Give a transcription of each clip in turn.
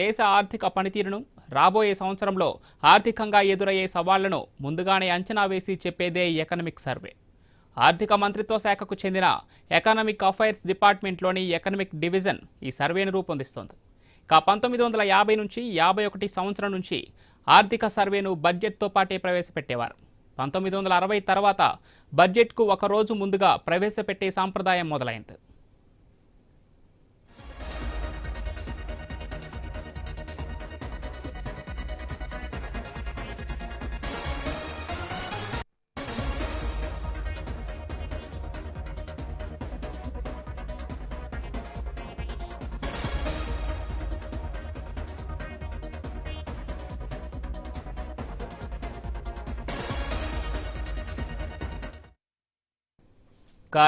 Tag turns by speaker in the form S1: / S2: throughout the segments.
S1: దేశ ఆర్థిక పనితీరును రాబోయే సంవత్సరంలో ఆర్థికంగా ఎదురయ్యే సవాళ్ళను ముందుగానే అంచనా వేసి చెప్పేదే ఎకనమిక్ సర్వే ఆర్థిక మంత్రిత్వ శాఖకు చెందిన ఎకనామిక్ అఫైర్స్ డిపార్ట్మెంట్లోని ఎకనమిక్ డివిజన్ ఈ సర్వేను రూపొందిస్తోంది. ఇక పంతొమ్మిది వందల యాభై నుంచి యాభై ఒకటి సంవత్సరం నుంచి ఆర్థిక సర్వేను బడ్జెట్తో పాటే ప్రవేశపెట్టేవారు. పంతొమ్మిది వందల అరవై తర్వాత బడ్జెట్కు ఒక రోజు ముందుగా ప్రవేశపెట్టే సాంప్రదాయం మొదలైంది.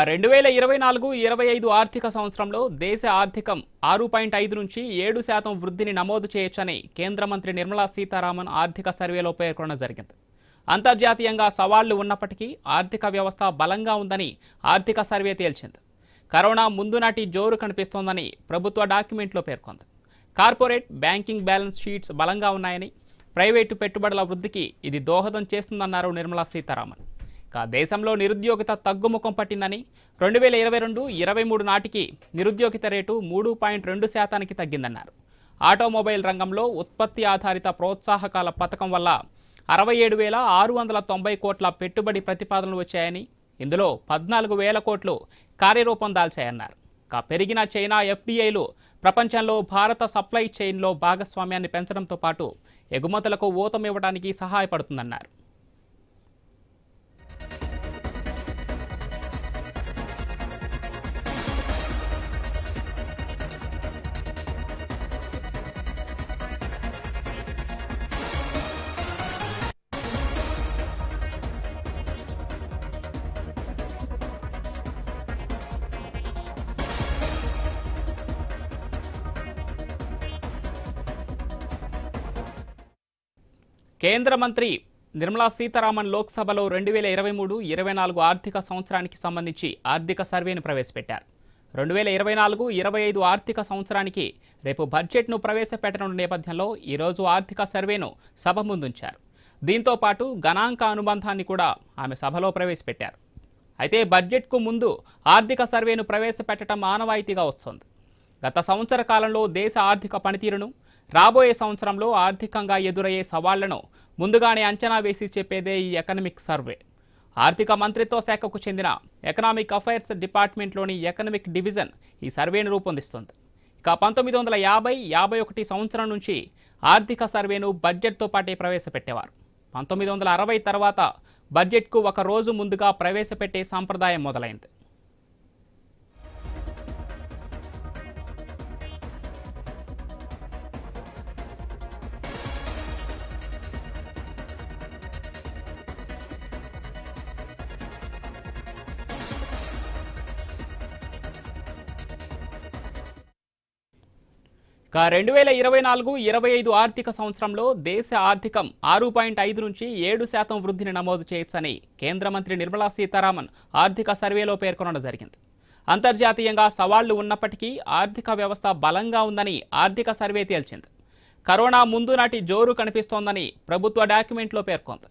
S1: రెండు వేల ఇరవై నాలుగు ఇరవై ఐదు ఆర్థిక సంవత్సరంలో దేశ ఆర్థికం ఆరు పాయింట్ ఐదు నుంచి ఏడు శాతం వృద్ధిని నమోదు చేయొచ్చని కేంద్ర మంత్రి నిర్మలా సీతారామన్ ఆర్థిక సర్వేలో పేర్కొనడం జరిగింది. అంతర్జాతీయంగా సవాళ్ళు ఉన్నప్పటికీ ఆర్థిక వ్యవస్థ బలంగా ఉందని ఆర్థిక సర్వే తేల్చింది. కరోనా ముందు నాటి జోరు కనిపిస్తోందని ప్రభుత్వ డాక్యుమెంట్లో పేర్కొంది. కార్పొరేట్ బ్యాంకింగ్ బ్యాలెన్స్ షీట్స్ బలంగా ఉన్నాయని ప్రైవేటు పెట్టుబడుల వృద్ధికి ఇది దోహదం చేస్తుందన్నారు నిర్మలా సీతారామన్. దేశంలో నిరుద్యోగిత తగ్గుముఖం పట్టిందని రెండు వేల ఇరవై రెండు ఇరవై మూడు నాటికి నిరుద్యోగిత రేటు మూడు పాయింట్ రెండు శాతానికి తగ్గిందన్నారు. ఆటోమొబైల్ రంగంలో ఉత్పత్తి ఆధారిత ప్రోత్సాహకాల పథకం వల్ల అరవై ఏడు వేల ఆరు వందల తొంభై కోట్ల పెట్టుబడి ప్రతిపాదనలు వచ్చాయని ఇందులో పద్నాలుగు వేల కోట్లు కార్యరూపం దాల్చాయన్నారు. కా పెరిగిన చైనా ఎఫ్డీఐలు ప్రపంచంలో భారత సప్లై చైన్లో భాగస్వామ్యాన్ని పెంచడంతో పాటు ఎగుమతులకు ఊతమివ్వడానికి సహాయపడుతుందన్నారు. కేంద్ర మంత్రి నిర్మలా సీతారామన్ లోక్సభలో రెండు వేల ఇరవై మూడు ఇరవై నాలుగు ఆర్థిక సంవత్సరానికి సంబంధించి ఆర్థిక సర్వేను ప్రవేశపెట్టారు. రెండు వేల ఇరవై నాలుగు ఇరవై ఐదు ఆర్థిక సంవత్సరానికి రేపు బడ్జెట్ను ప్రవేశపెట్టనున్న నేపథ్యంలో ఈరోజు ఆర్థిక సర్వేను సభ ముందుంచారు. దీంతో పాటు గణాంక అనుబంధాన్ని కూడా ఆమె సభలో ప్రవేశపెట్టారు. అయితే బడ్జెట్కు ముందు ఆర్థిక సర్వేను ప్రవేశపెట్టడం ఆనవాయితీగా వస్తోంది. గత సంవత్సర కాలంలో దేశ ఆర్థిక పనితీరును రాబోయే సంవత్సరంలో ఆర్థికంగా ఎదురయ్యే సవాళ్ళను ముందుగానే అంచనా వేసి చెప్పేదే ఈ ఎకనమిక్ సర్వే ఆర్థిక మంత్రిత్వ శాఖకు చెందిన ఎకనామిక్ అఫైర్స్ డిపార్ట్మెంట్లోని ఎకనమిక్ డివిజన్ ఈ సర్వేను రూపొందిస్తోంది. ఇక పంతొమ్మిది వందల యాభై యాభై ఒకటి సంవత్సరం నుంచి ఆర్థిక సర్వేను బడ్జెట్తో పాటే ప్రవేశపెట్టేవారు. పంతొమ్మిది వందల అరవై తర్వాత బడ్జెట్కు ఒక రోజు ముందుగా ప్రవేశపెట్టే సాంప్రదాయం మొదలైంది. రెండు వేల ఇరవై నాలుగు ఇరవై ఐదు ఆర్థిక సంవత్సరంలో దేశ ఆర్థికం ఆరు పాయింట్ ఐదు నుంచి ఏడు శాతం వృద్ధిని నమోదు చేయొచ్చని కేంద్ర మంత్రి నిర్మలా సీతారామన్ ఆర్థిక సర్వేలో పేర్కొనడం జరిగింది. అంతర్జాతీయంగా సవాళ్ళు ఉన్నప్పటికీ ఆర్థిక వ్యవస్థ బలంగా ఉందని ఆర్థిక సర్వే తేల్చింది. కరోనా ముందు నాటి జోరు కనిపిస్తోందని ప్రభుత్వ డాక్యుమెంట్లో పేర్కొంది.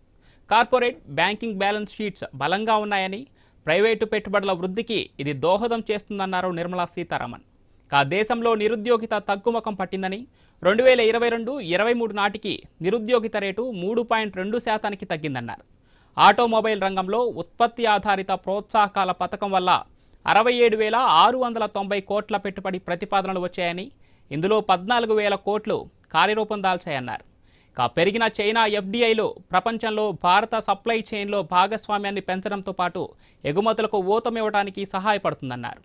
S1: కార్పొరేట్ బ్యాంకింగ్ బ్యాలెన్స్ షీట్స్ బలంగా ఉన్నాయని ప్రైవేటు పెట్టుబడుల వృద్ధికి ఇది దోహదం చేస్తుందన్నారు నిర్మలా సీతారామన్. కా దేశంలో నిరుద్యోగిత తగ్గుముఖం పట్టిందని రెండు వేల ఇరవై రెండు ఇరవై మూడు నాటికి నిరుద్యోగిత రేటు మూడు పాయింట్ రెండు శాతానికి తగ్గిందన్నారు. ఆటోమొబైల్ రంగంలో ఉత్పత్తి ఆధారిత ప్రోత్సాహకాల పథకం వల్ల అరవై ఏడు వేల ఆరు వందల తొంభై కోట్ల పెట్టుబడి ప్రతిపాదనలు వచ్చాయని ఇందులో పద్నాలుగు వేల కోట్లు కార్యరూపం దాల్చాయన్నారు. ఇక పెరిగిన చైనా ఎఫ్డీఐలో ప్రపంచంలో భారత సప్లై చైన్లో భాగస్వామ్యాన్ని పెంచడంతో పాటు ఎగుమతులకు ఊతమివ్వడానికి సహాయపడుతుందన్నారు.